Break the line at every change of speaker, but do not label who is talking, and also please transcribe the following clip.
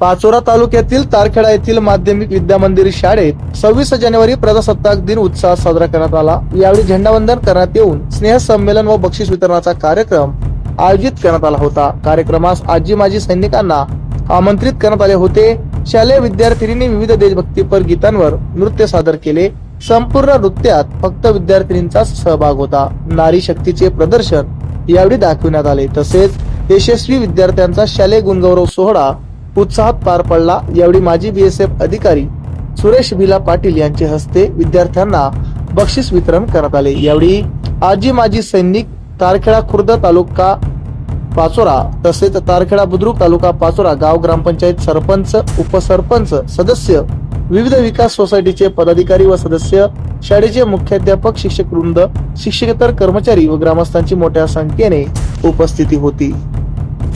पाचोरा तालुक्यातील तारखेडा येथील माध्यमिक विद्या मंदिर शाळेत सव्वीस जानेवारी प्रजासत्ताक दिन उत्साहात साजरा करण्यात आला. यावेळी झेंडावंदन करण्यात येऊन स्नेह संमेलन व बक्षीस वितरणाचा कार्यक्रम आयोजित करण्यात आला होता. कार्यक्रमास आजी माजी सैनिकांना आमंत्रित करण्यात आले होते. शालेय विद्यार्थिनींनी विविध देशभक्तीपर गीतांवर नृत्य सादर केले. संपूर्ण नृत्यात फक्त विद्यार्थिनींचाच सहभाग होता. नारी शक्तीचे प्रदर्शन यावेळी दाखविण्यात आले. तसेच यशस्वी विद्यार्थ्यांचा शालेय गुणगौरव सोहळा उत्साहात पार पडला. यावेळी माजी बीएसएफ अधिकारी सुरेश भिला पाटील यांचे हस्ते विद्यार्थ्यांना बक्षीस वितरण करण्यात आले. यावेळी आजी माजी सैनिक तारखेडा खुर्द तालुका पाचोरा तसेच तारखेडा बुद्रुक तालुका पाचोरा गाव ग्रामपंचायत सरपंच उपसरपंच सदस्य विविध विकास सोसायटीचे पदाधिकारी व सदस्य शाळेचे मुख्याध्यापक शिक्षक वृंद शिक्षकेतर कर्मचारी व ग्रामस्थांची मोठ्या संख्येने उपस्थिती होती.